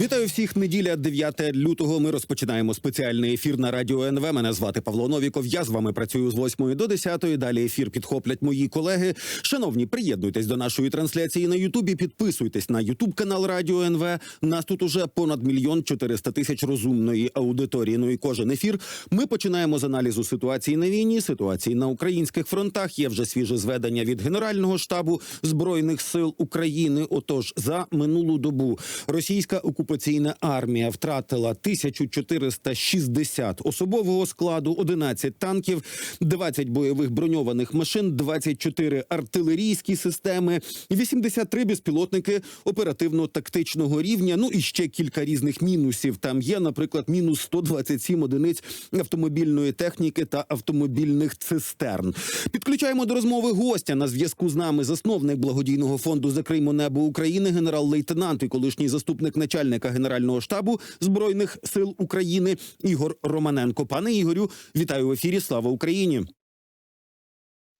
Вітаю всіх. Неділя 9 лютого. Ми розпочинаємо спеціальний ефір на радіо НВ. Мене звати Павло Новіков. Я з вами працюю з 8 до 10. Далі ефір підхоплять мої колеги. Шановні, приєднуйтесь до нашої трансляції на Ютубі. Підписуйтесь на Ютуб канал Радіо НВ. Нас тут уже понад мільйон 400 тисяч розумної аудиторії. Ну і кожен ефір. Ми починаємо з аналізу ситуації на війні, ситуації на українських фронтах. Є вже свіже зведення від Генерального штабу збройних сил України. Отож, за минулу добу російська окупаційна армія втратила 1460 особового складу, 11 танків, 20 бойових броньованих машин, 24 артилерійські системи, 83 безпілотники оперативно-тактичного рівня. Ну і ще кілька різних мінусів. Там є, наприклад, мінус 127 одиниць автомобільної техніки та автомобільних цистерн. Підключаємо до розмови гостя на зв'язку з нами засновник благодійного фонду Закриймо небо України, генерал-лейтенант і колишній заступник начальника генерального штабу збройних сил України Ігор Романенко. Пане Ігорю, вітаю в ефірі. Слава Україні!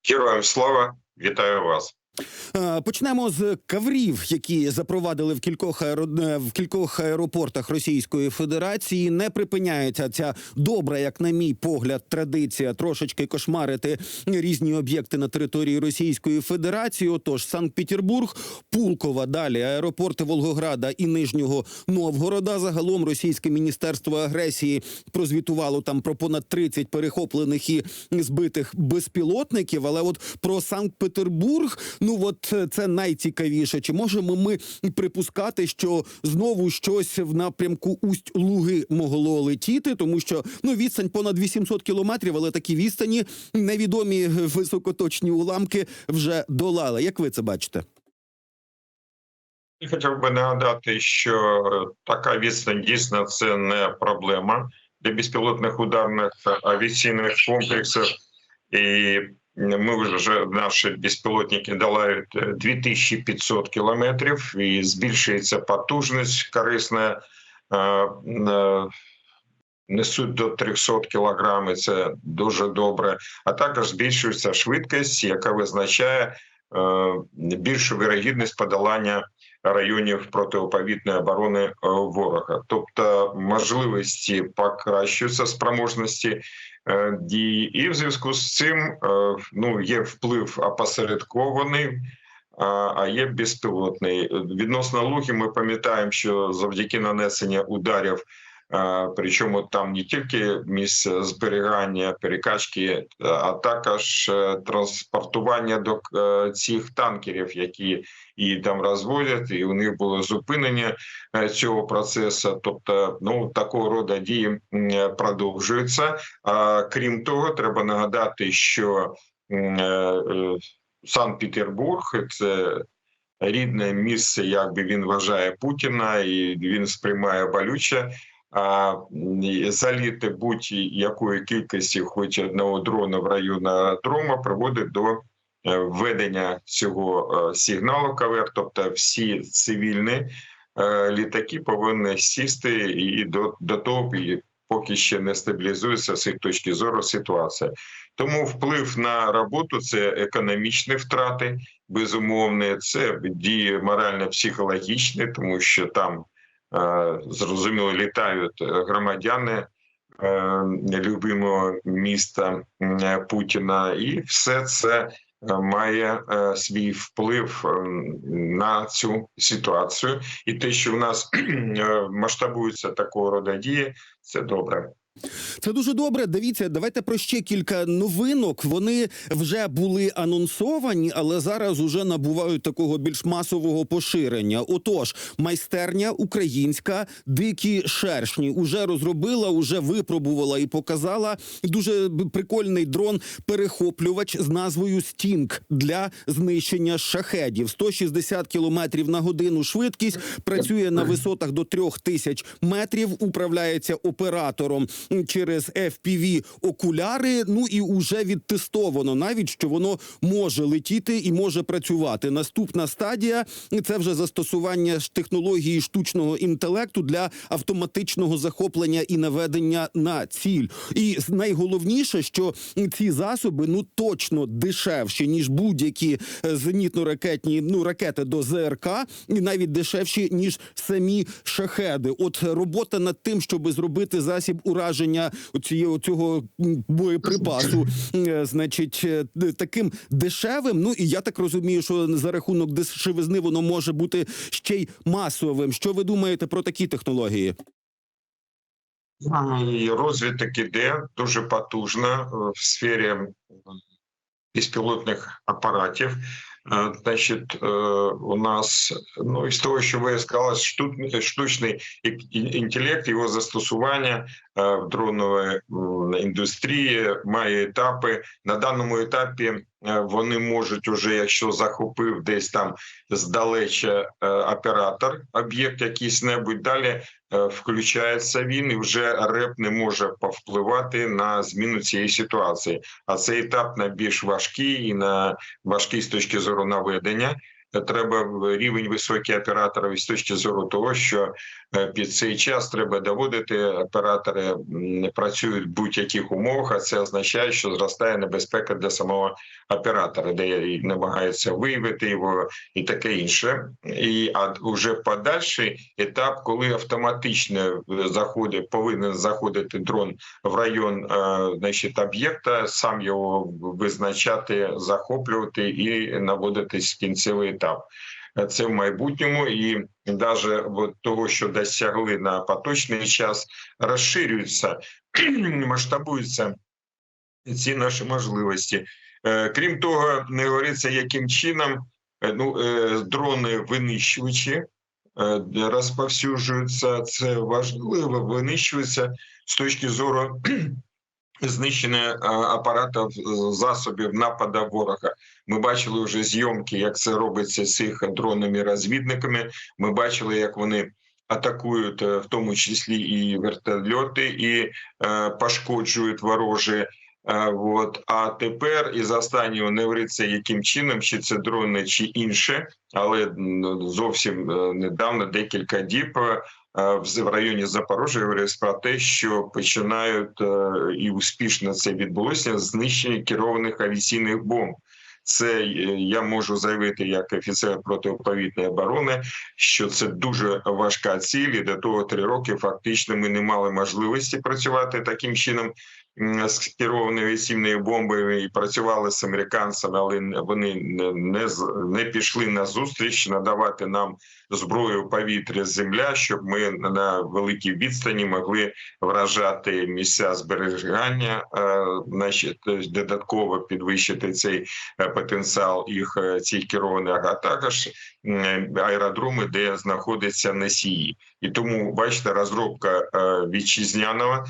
Героям слава, вітаю вас. Е, Почнемо з каврів, які запровадили в кількох аеро... е, в кількох аеропортах Російської Федерації. Не припиняється ця добра, як на мій погляд, традиція трошечки кошмарити різні об'єкти на території Російської Федерації. Отож, Санкт-Петербург, Пулкова, далі аеропорти Волгограда і Нижнього Новгорода. Загалом російське міністерство агресії прозвітувало там про понад 30 перехоплених і збитих безпілотників. Але от про Санкт-Петербург. Ну от е, це найцікавіше. Чи можемо ми припускати, що знову щось в напрямку усть Луги могло летіти, тому що ну відстань понад 800 кілометрів, але такі відстані невідомі високоточні уламки вже долали. Як ви це бачите? І хотів би нагадати, що така відстань дійсно це не проблема для безпілотних ударних авіаційних комплексів. І ми вже наші безпілотники долають 2500 кілометрів і збільшується потужність корисна. е, е, Несуть до 300 кілограмів. це дуже добре. А також збільшується швидкість, яка визначає е, більшу вірогідність подолання районів протиповітної оборони е, ворога. Тобто можливості покращуються спроможності е, дії, і в зв'язку з цим е, ну є вплив опосередкований. а- є безпілотний відносно луги. Ми пам'ятаємо, що завдяки нанесенню ударів, причому там не тільки місце зберігання перекачки, а також е, транспортування до е, цих танкерів, які і там розводять, і у них було зупинення е, цього процесу. Тобто, ну такого роду дії е, продовжуються. А крім того, треба нагадати, що м, е, е, Санкт-Петербург це рідне місце, як би він вважає Путіна, і він сприймає болюче. Заліти будь-якої кількості, хоч одного дрона в район аеродрому, приводить до е, введення цього е, сигналу КВР, тобто всі цивільні е, літаки повинні сісти і до, до того, поки ще не стабілізується з їх точки зору ситуація. Тому вплив на роботу це економічні втрати, безумовні, це дії морально-психологічні, тому що там зрозуміло літають громадяни е, любимого міста Путіна, і все це е, має е, свій вплив на цю ситуацію. І те, що в нас е, масштабуються такого роду дії, це добре. Це дуже добре. Дивіться, давайте про ще кілька новинок. Вони вже були анонсовані, але зараз уже набувають такого більш масового поширення. Отож, майстерня українська дикі шершні уже розробила, уже випробувала і показала дуже прикольний дрон перехоплювач з назвою Стінг для знищення шахедів. 160 кілометрів на годину швидкість працює на висотах до 3000 метрів. Управляється оператором через FPV окуляри. Ну і уже відтестовано навіть, що воно може летіти і може працювати. Наступна стадія це вже застосування технології штучного інтелекту для автоматичного захоплення і наведення на ціль. І найголовніше, що ці засоби ну точно дешевші ніж будь-які е, зенітно-ракетні ну ракети до ЗРК, і навіть дешевші ніж самі шахеди. От робота над тим, щоб зробити засіб ураження цієї цього боєприпасу, е, значить, е, таким дешевим. Ну і я так розумію, що за рахунок дешевизни воно може бути ще й масовим. Що ви думаєте про такі технології? Розвиток іде дуже потужно е, в сфері безпілотних апаратів. Е, Значить, е, у нас ну із того, що ви сказали, штучний ін- інтелект, його застосування е, в дроновій індустрії має етапи. На даному етапі вони можуть уже, якщо захопив десь там здалече е, оператор, об'єкт якийсь небудь далі включається він, і вже РЕП не може повпливати на зміну цієї ситуації. А цей етап найбільш важкий і на важкий з точки зору наведення. Е, Треба рівень високий операторів з точки зору того, що е, під цей час треба доводити. Оператори м, працюють в будь-яких умовах, а це означає, що зростає небезпека для самого оператора, де і намагається виявити його і таке інше. І а вже подальший етап, коли автоматично е, заходить, повинен заходити дрон в район е, значить, об'єкта, сам його визначати, захоплювати і наводитись в кінцевий етап. Е, Це в майбутньому, і навіть того, що досягли на поточний час, розширюються, масштабуються ці наші можливості. Е, Крім того, не говориться, яким чином е, ну, е, дрони винищувачі е, розповсюджуються. Це важливо, винищуються з точки зору знищення апаратів засобів нападу ворога. Ми бачили вже зйомки, як це робиться з цих дронами розвідниками. Ми бачили, як вони. Атакують е, в тому числі і вертольоти, і е, пошкоджують ворожі. Е, От а тепер із останнього не говориться, яким чином, чи це дрони, чи інше, але зовсім е, недавно, декілька діб, в районі Запорожжя говорилось про те, що починають і успішно це відбулося знищення керованих авіаційних бомб. Це е, я можу заявити як офіцер протиповітної оборони, що це дуже важка ціль. І до того три роки фактично ми не мали можливості працювати таким чином з керованою авіаційною бомбами і працювали з американцями, але вони не, не пішли на зустріч надавати нам зброю повітря земля, щоб ми на великій відстані могли вражати місця зберігання, е, значить, додатково підвищити цей е, потенціал їх е, цих керованих, а також аеродроми, де знаходяться носії. І тому бачите, розробка вітчизняного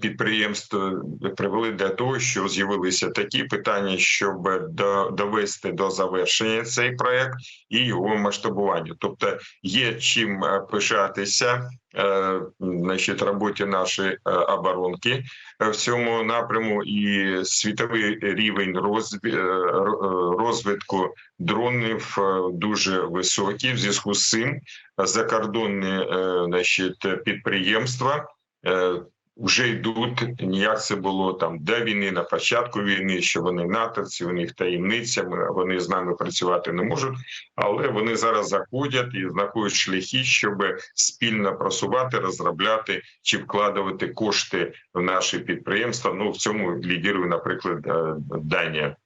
підприємств привели до того, що з'явилися такі питання, щоб довести до завершення цей проект і його масштабування. Тобто є чим е, пишатися. е, Значить, роботі нашої е, оборонки в цьому напряму, і світовий рівень розвитку дронів дуже високий. В зв'язку з цим закордонні значить, підприємства вже йдуть ніяк це було там до війни, на початку війни, що вони натовці, у них таємниця, вони з нами працювати не можуть, але вони зараз заходять і знаходять шляхи, щоб спільно просувати, розробляти чи вкладувати кошти в наші підприємства. Ну в цьому лідірує, наприклад, е, Данія.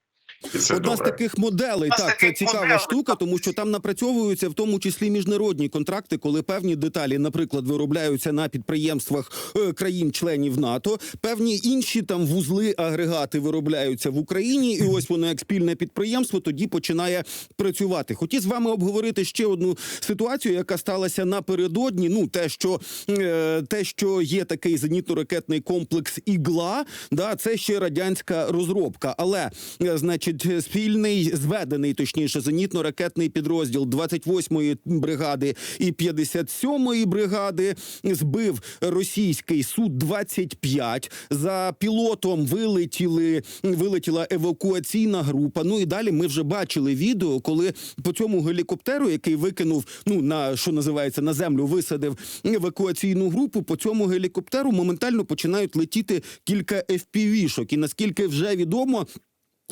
І це Одна з таких моделей, Одна так це цікава моделей. штука, тому що там напрацьовуються в тому числі міжнародні контракти, коли певні деталі, наприклад, виробляються на підприємствах е, країн-членів НАТО, певні інші там вузли, агрегати виробляються в Україні, і ось воно як спільне підприємство тоді починає працювати. Хотів з вами обговорити ще одну ситуацію, яка сталася напередодні. Ну те, що е, те, що є такий зенітно-ракетний комплекс ігла, да, це ще радянська розробка, але е, значить. Значить, спільний зведений, точніше, зенітно-ракетний підрозділ 28-ї бригади і 57-ї бригади збив російський су 25 За пілотом вилетіли вилетіла евакуаційна група. Ну і далі ми вже бачили відео, коли по цьому гелікоптеру, який викинув, ну на що називається на землю, висадив евакуаційну групу. По цьому гелікоптеру моментально починають летіти кілька FPV-шок. І наскільки вже відомо.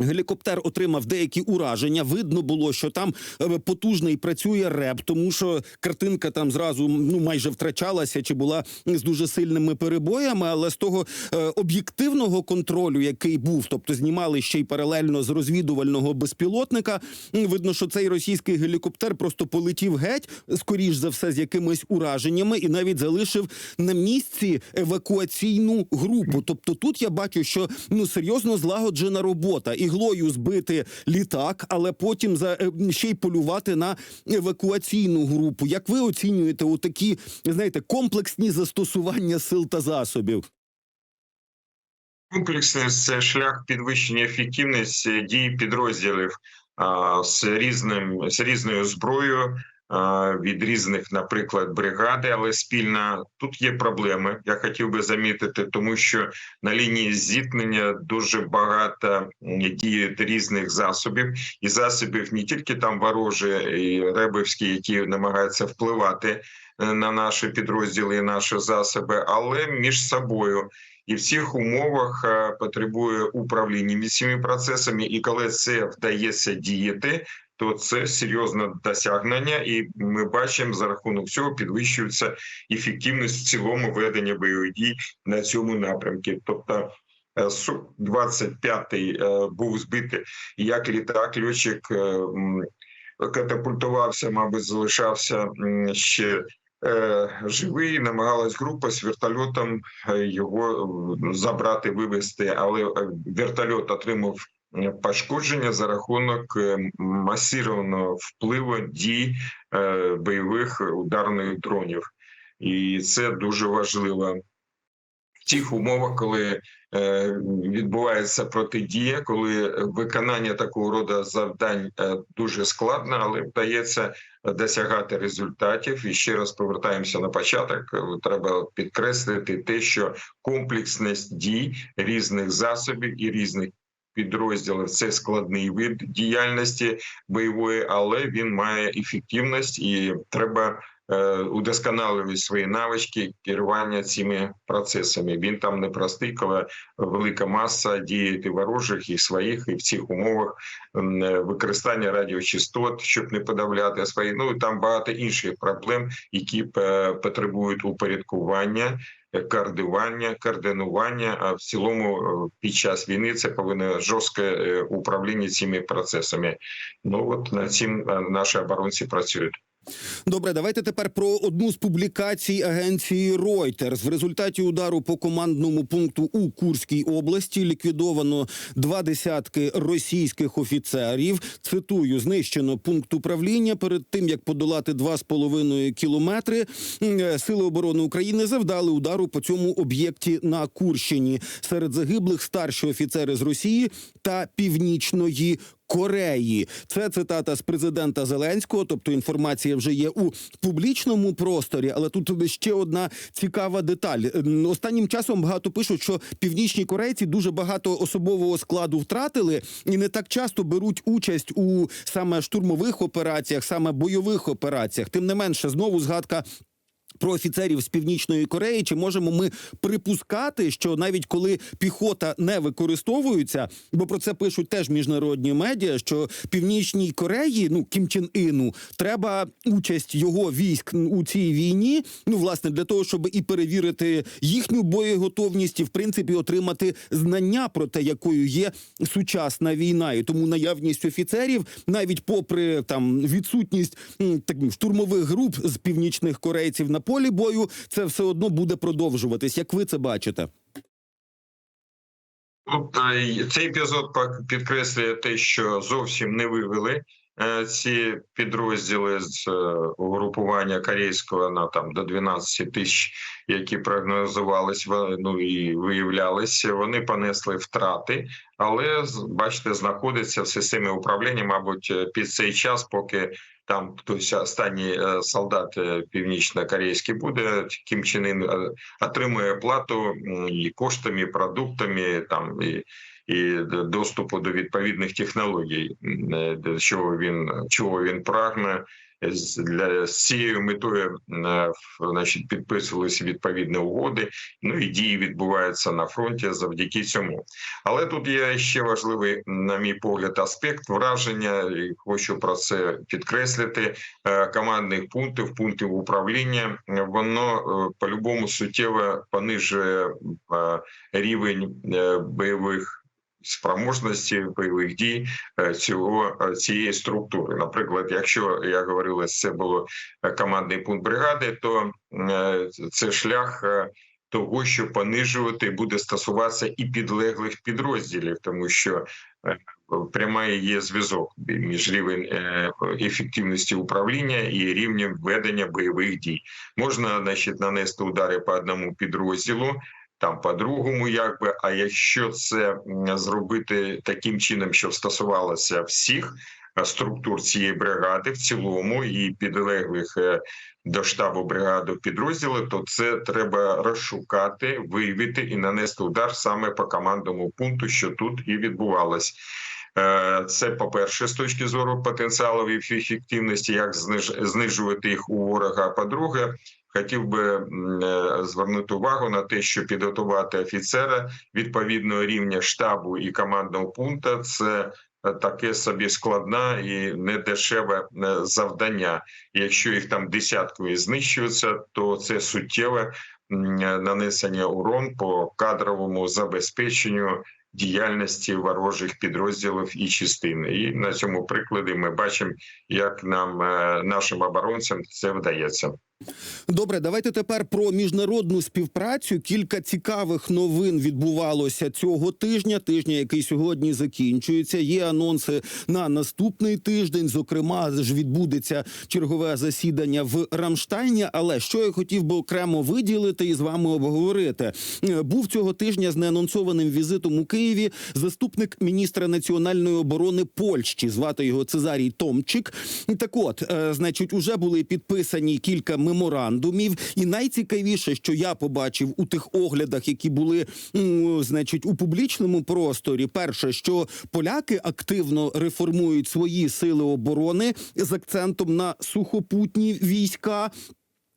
Гелікоптер отримав деякі ураження. Видно було, що там е, потужний працює реп, тому що картинка там зразу ну майже втрачалася чи була з дуже сильними перебоями. Але з того е, об'єктивного контролю, який був, тобто знімали ще й паралельно з розвідувального безпілотника. Видно, що цей російський гелікоптер просто полетів геть, скоріш за все, з якимись ураженнями, і навіть залишив на місці евакуаційну групу. Тобто, тут я бачу, що ну серйозно злагоджена робота іглою збити літак, але потім за е, ще й полювати на евакуаційну групу. Як ви оцінюєте отакі, знаєте, комплексні застосування сил та засобів? Комплексність це шлях підвищення ефективності дій підрозділів а, з різним з різною зброєю від різних, наприклад, бригади, але спільна тут є проблеми. Я хотів би замітити, тому що на лінії зіткнення дуже багато діє різних засобів, і засобів не тільки там ворожі і ребовські, які намагаються впливати е, на наші підрозділи і наші засоби, але між собою. І в цих умовах е, потребує управління цими процесами, і коли це вдається діяти, то це серйозне досягнення, і ми бачимо за рахунок цього підвищується ефективність в цілому ведення бойових дій на цьому напрямку. Тобто су 25 був збитий як літак, льотчик е, катапультувався, мабуть, залишався ще е, живий. Намагалась група з вертольотом е, його е, забрати, вивезти, але е, вертольот отримав е, пошкодження за рахунок е, масированого впливу дій е, бойових ударних дронів, і це дуже важливо в тих умовах, коли е, відбувається протидія, коли виконання такого роду завдань дуже складно, але вдається досягати результатів. І ще раз повертаємося на початок. Треба підкреслити те, що комплексність дій різних засобів і різних підрозділів це складний вид діяльності бойової, але він має ефективність і треба е, удосконалювати свої навички керування цими процесами. Він там непростий, коли велика маса діяти ворожих і своїх, і в цих умовах е, використання радіочастот, щоб не подавляти свої. Ну там багато інших проблем, які е, потребують упорядкування. Е, Координування, а в цілому е, під час війни це повинно жорстке е, управління цими процесами. Ну от над цим е, наші оборонці працюють. Добре, давайте тепер про одну з публікацій агенції Reuters. В результаті удару по командному пункту у Курській області ліквідовано два десятки російських офіцерів. Цитую, знищено пункт управління. Перед тим як подолати два з половиною кілометри, сили оборони України завдали удару по цьому об'єкті на Курщині. Серед загиблих старші офіцери з Росії та Північної Кореї. Це цитата з президента Зеленського, тобто інформація вже є у публічному просторі. Але тут ще одна цікава деталь. Останнім часом багато пишуть, що північні корейці дуже багато особового складу втратили і не так часто беруть участь у саме штурмових операціях, саме бойових операціях. Тим не менше, знову згадка про офіцерів з північної Кореї. Чи можемо ми припускати, що навіть коли піхота не використовується, бо про це пишуть теж міжнародні медіа, що північній Кореї, ну Кім Чен Іну, треба участь його військ у цій війні. Ну власне для того, щоб і перевірити їхню боєготовність, і в принципі отримати знання про те, якою є сучасна війна, і тому наявність офіцерів, навіть попри там відсутність так, штурмових груп з північних корейців на полі бою, це все одно буде продовжуватись. Як ви це бачите? Е, цей епізод підкреслює те, що зовсім не вивели е, ці підрозділи з е, угрупування корейського на там до 12 тисяч, які прогнозувались, ну і виявлялися, вони понесли втрати, але бачите, знаходиться в системі управління, мабуть, е, під цей час, поки там хтось останній е, солдат е, північно-корейський буде, Кім Чен Ін е, отримує плату і коштами, і продуктами там і. І доступу до відповідних технологій, чого він чого він прагне з для з цією метою, е, значить, підписувалися відповідні угоди. Ну і дії відбуваються на фронті завдяки цьому. Але тут є ще важливий, на мій погляд, аспект враження. і Хочу про це підкреслити. Е, Командних пунктів, пунктів управління воно е, по-любому суттєво понижує рівень бойових. Спроможності бойових дій е, цього е, цієї структури, наприклад, якщо я говорила, це було е, командний пункт бригади, то це шлях того, що понижувати буде стосуватися і підлеглих підрозділів, тому що прямий є зв'язок між рівень ефективності управління і рівнем ведення бойових дій. Можна значить, нанести удари по одному підрозділу. Там по другому, якби. А якщо це зробити таким чином, щоб стосувалося всіх е, структур цієї бригади в цілому і підлеглих е, до штабу бригади підрозділи, то це треба розшукати, виявити і нанести удар саме по командному пункту, що тут і відбувалось. Е, Це по перше, з точки зору потенціалу і ефективності, як зниж- знижувати їх у ворога. По-друге, хотів би е, звернути увагу на те, що підготувати офіцера відповідного рівня штабу і командного пункту це е, таке собі складне і недешеве е, завдання. Якщо їх там десяткою знищується, то це суттєве нанесення урон по кадровому забезпеченню діяльності ворожих підрозділів і частин. І на цьому прикладі ми бачимо, як нам нашим оборонцям це вдається. Добре, давайте тепер про міжнародну співпрацю. Кілька цікавих новин відбувалося цього тижня. Тижня, який сьогодні закінчується. Є анонси на наступний тиждень. Зокрема, ж відбудеться чергове засідання в Рамштайні. Але що я хотів би окремо виділити і з вами обговорити, Е, був цього тижня з неанонсованим візитом у Києві заступник міністра національної оборони Польщі. Звати його Цезарій Томчик. Так, от, е, значить, уже були підписані кілька меморандумів, і найцікавіше, що я побачив у тих оглядах, які були значить у публічному просторі. Перше, що поляки активно реформують свої сили оборони з акцентом на сухопутні війська.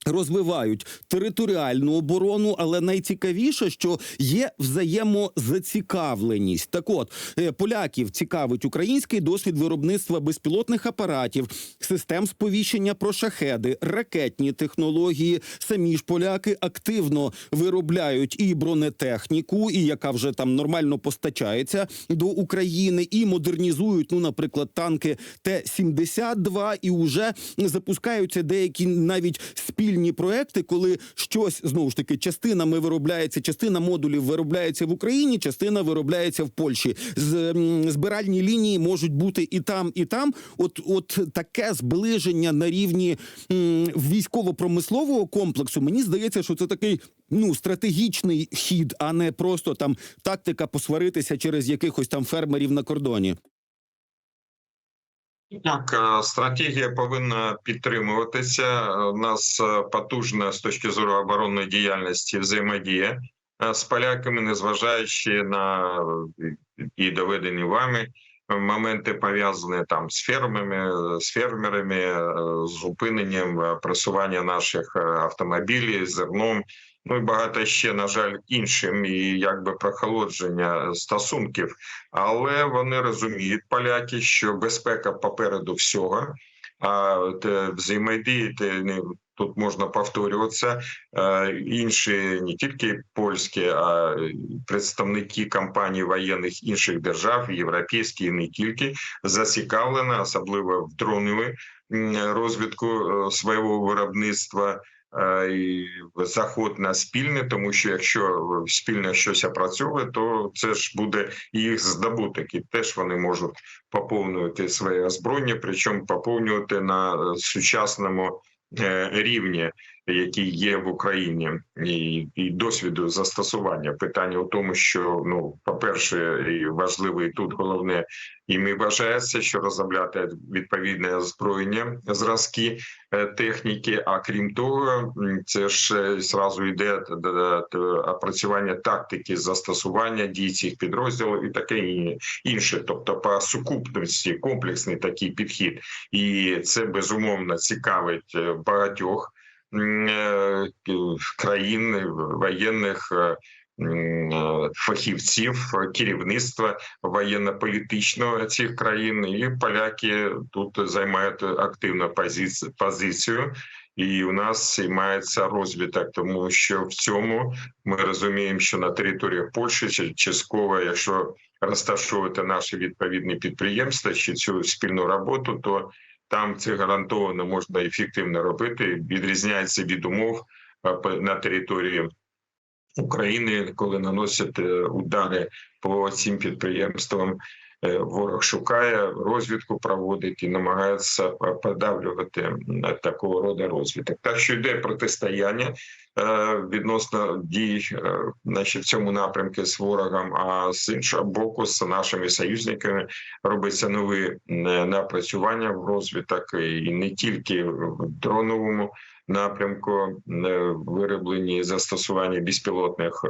Розвивають територіальну оборону, але найцікавіше, що є взаємозацікавленість. Так, от е, поляків цікавить український досвід виробництва безпілотних апаратів, систем сповіщення про шахеди, ракетні технології. Самі ж поляки активно виробляють і бронетехніку, і яка вже там нормально постачається до України, і модернізують, ну, наприклад, танки Т-72, і вже запускаються деякі навіть спільні проекти, коли щось знову ж таки частинами виробляється, частина модулів виробляється в Україні, частина виробляється в Польщі. З збиральні лінії можуть бути і там, і там. От, от таке зближення на рівні військово-промислового комплексу. Мені здається, що це такий ну стратегічний хід, а не просто там тактика посваритися через якихось там фермерів на кордоні. Так, е, стратегія повинна підтримуватися. У нас е, потужна з точки зору оборонної діяльності взаємодія е, з поляками, незважаючи на е, і доведені вами моменти пов'язані там з фермами, е, з фермерами, е, з зупиненням е, просування наших е, автомобілів, зерном. Ну і багато ще, на жаль, іншим, і якби прохолодження стосунків. Але вони розуміють поляки, що безпека попереду всього. А взаємодії тут можна повторюватися. Е, Інші не тільки польські, а представники компаній воєнних інших держав, європейські і не тільки зацікавлені, особливо в дронові розвитку е, свого виробництва. Е, заход на спільне, тому що якщо спільне щось опрацьовує, то це ж буде їх здобуток, і теж вони можуть поповнювати своє озброєння, причому поповнювати на е, сучасному е, рівні, який є в Україні, і, і досвіду застосування. Питання у тому, що ну, по-перше, і важливо, і тут головне, і ми вважається, що розробляти відповідне озброєння, зразки е, техніки. А крім того, це ж е, зразу йде опрацювання тактики застосування дій цих підрозділів і таке інше, тобто по сукупності комплексний такий підхід, і це безумовно цікавить е, багатьох країн е, воєнних. е, е, Фахівців е, керівництва воєнно-політичного цих країн, і поляки тут займають активну позицію позицію. І у нас займається розвиток, тому що в цьому ми розуміємо, що на території Польщі чи- частково, якщо розташовувати наші відповідні підприємства чи цю спільну роботу, то там це гарантовано можна ефективно робити. Відрізняється від умов е, на території України, коли наносять е, удари по цим підприємствам. Е, Ворог шукає розвідку, проводить і намагається подавлювати такого роду розвиток. Так що йде протистояння е, відносно дій, е, значить, в цьому напрямку з ворогом. А з іншого боку, з нашими союзниками робиться нові напрацювання в розвиток і не тільки в дроновому напрямку е, вироблені застосування безпілотних е,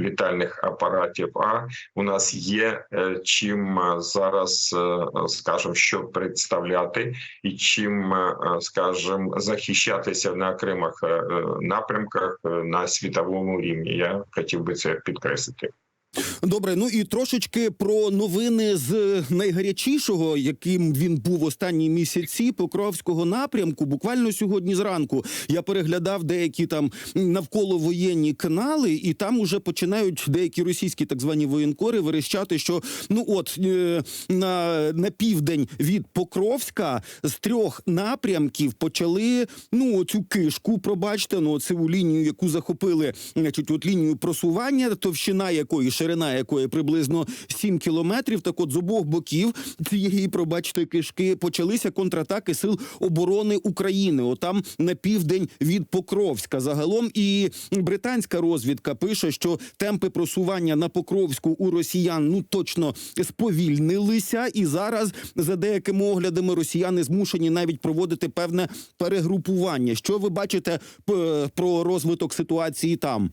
літальних апаратів. А у нас є е, чим зараз, скажімо, що представляти, і чим, скажімо, захищатися на окремих напрямках на світовому рівні. Я хотів би це підкреслити. Добре, ну і трошечки про новини з найгарячішого, яким він був останні місяці Покровського напрямку. Буквально сьогодні зранку я переглядав деякі там навколо воєнні канали, і там уже починають деякі російські так звані воєнкори верещати, що ну от е, на, на південь від Покровська з трьох напрямків почали ну цю кишку. Пробачте, ну цю лінію, яку захопили, значить, от лінію просування, товщина якої ширина якої приблизно 7 кілометрів. Так от з обох боків цієї, пробачте, кишки почалися контратаки сил оборони України. Отам на південь від Покровська. Загалом і британська розвідка пише, що темпи просування на Покровську у росіян ну точно сповільнилися, і зараз за деякими оглядами росіяни змушені навіть проводити певне перегрупування. Що ви бачите про розвиток ситуації там?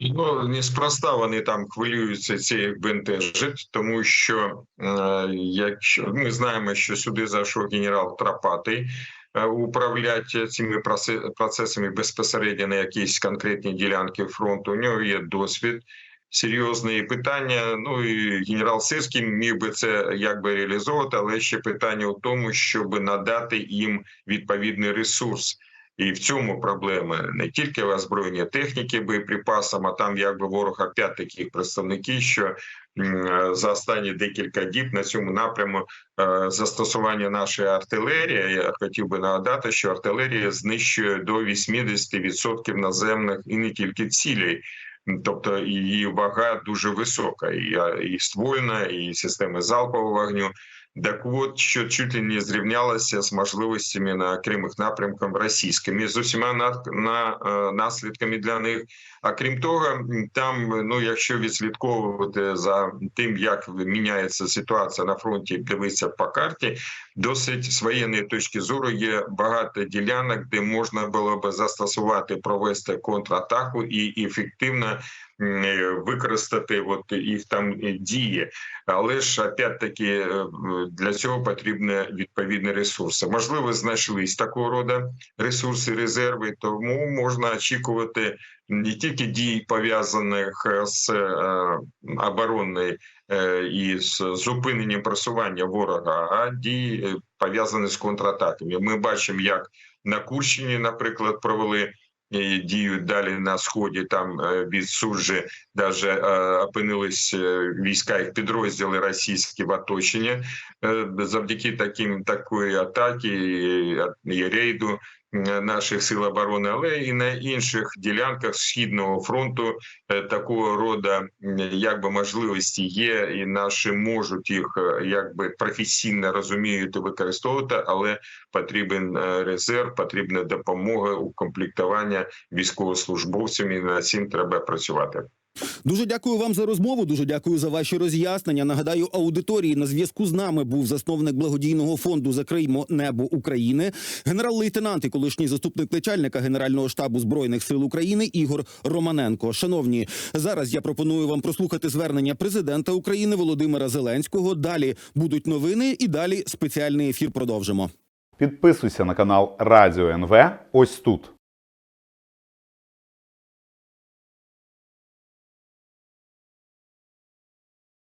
Ну неспроста вони там хвилюються ці бентежить, тому що е, якщо ми знаємо, що сюди зайшов генерал Тропатий е, управляти цими процесами безпосередньо на якісь конкретні ділянки фронту. У нього є досвід. Серйозні питання. Ну і генерал Сирський міг би це якби реалізовувати, але ще питання у тому, щоб надати їм відповідний ресурс. І в цьому проблема не тільки в озброєнні техніки, боєприпасам, а там якби ворог опять таких представників, що за останні декілька діб на цьому напряму е, застосування нашої артилерії. Я хотів би нагадати, що артилерія знищує до 80% наземних і не тільки цілей. Тобто її вага дуже висока, і, і ствольна, і системи залпового вогню. Так от, що чуть ли не зрівнялося з можливостями на окремих напрямках російськими з усіма на, е, наслідками для них. А крім того, там, ну якщо відслідковувати за тим, як міняється ситуація на фронті, дивитися по карті, досить з воєнної точки зору є багато ділянок, де можна було би застосувати, провести контратаку і ефективно використати от їх там дії. Але ж опять-таки е, для цього потрібні відповідні ресурси. Можливо, знайшлись такого роду ресурси, резерви, тому можна очікувати не тільки дій пов'язаних з е, оборонною е, і з зупиненням просування ворога, а дій е, пов'язані з контратаками. Ми бачимо, як на Курщині, наприклад, провели. е, Діють далі на сході, там е, від Суджі даже е, опинились е, війська їх підрозділи російські в оточенні е, завдяки таким такої атаки і, і рейду е, наших сил оборони, але і на інших ділянках східного фронту е, такого роду якби можливості є, і наші можуть їх е, якби професійно розуміють використовувати, але потрібен е, резерв, потрібна допомога укомплектування військовослужбовцям, і над цим треба працювати. Дуже дякую вам за розмову. Дуже дякую за ваші роз'яснення. Нагадаю, аудиторії на зв'язку з нами був засновник благодійного фонду Закриймо небо України, генерал-лейтенант і колишній заступник начальника Генерального штабу збройних сил України Ігор Романенко. Шановні, зараз я пропоную вам прослухати звернення президента України Володимира Зеленського. Далі будуть новини, і далі спеціальний ефір продовжимо. Підписуйся на канал Радіо НВ ось тут.